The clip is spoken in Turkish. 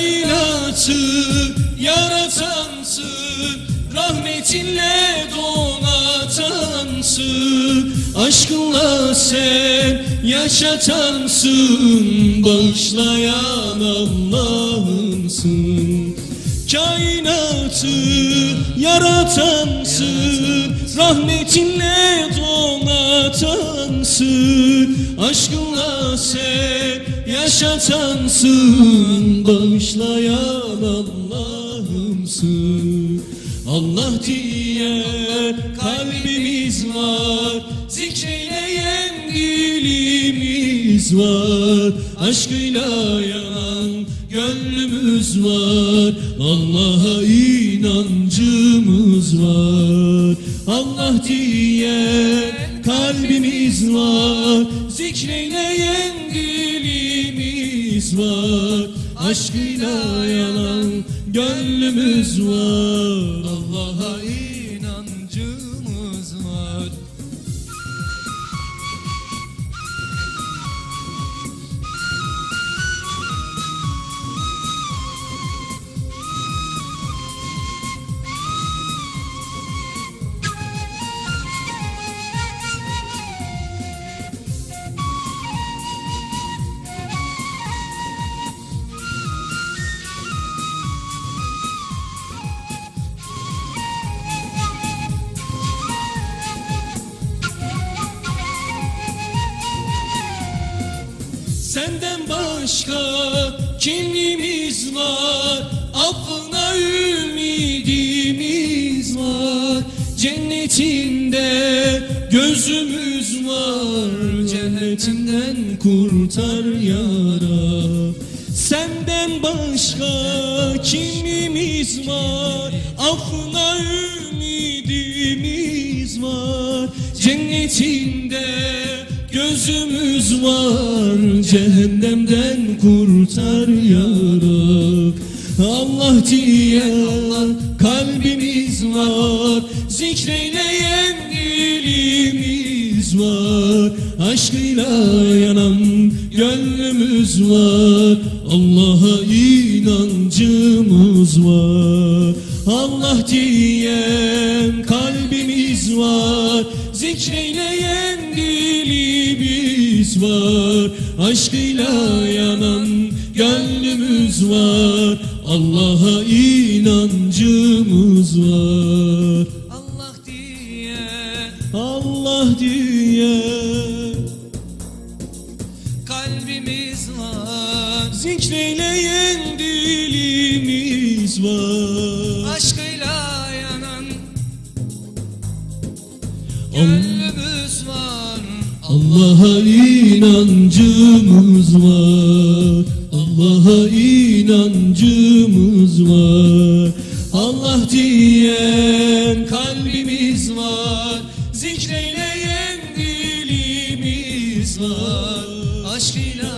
kainatı yaratansın Rahmetinle donatansın Aşkınla sen yaşatansın. Bağışlayan Allah'ımsın Kainatı yaratansın. Rahmetinle donatansın Aşkınla sen yaşatansın Allah diye kalbimiz var. Zikreyleyen dilimiz var. Aşkıyla yanan gönlümüz var. Allah'a inancımız var. Allah diye kalbimiz var. Zikreyleyen dilimiz var Aşkıyla yanan gönlümüz var. Allah'a inancımız var Senden başka kimliğimiz var? Affına ümidimiz var. Cennetinde gözümüz var. Cennetinden kurtar ya Rab. Senden başka kimliğimiz var? Affına ümidimiz var. Cennetinde gözümüz var Cehennemden kurtar ya Allah diye kalbimiz var. Zikreyleyen dilimiz var. Aşkıyla yanan gönlümüz var. Allah'a inancımız var. Allah diyen kalbimiz var. Zikreyleyen var. Aşkıyla yanan gönlümüz var. Allah'a inancımız var. Allah diye. Allah diye. Kalbimiz var. Zikreyleyen dilimiz var. Aşkıyla yanan gönlümüz var Allah'a inancımız var. Allah'a inancımız var. Allah diyen kalbimiz var. Zikreyleyen dilimiz var. Aşkıyla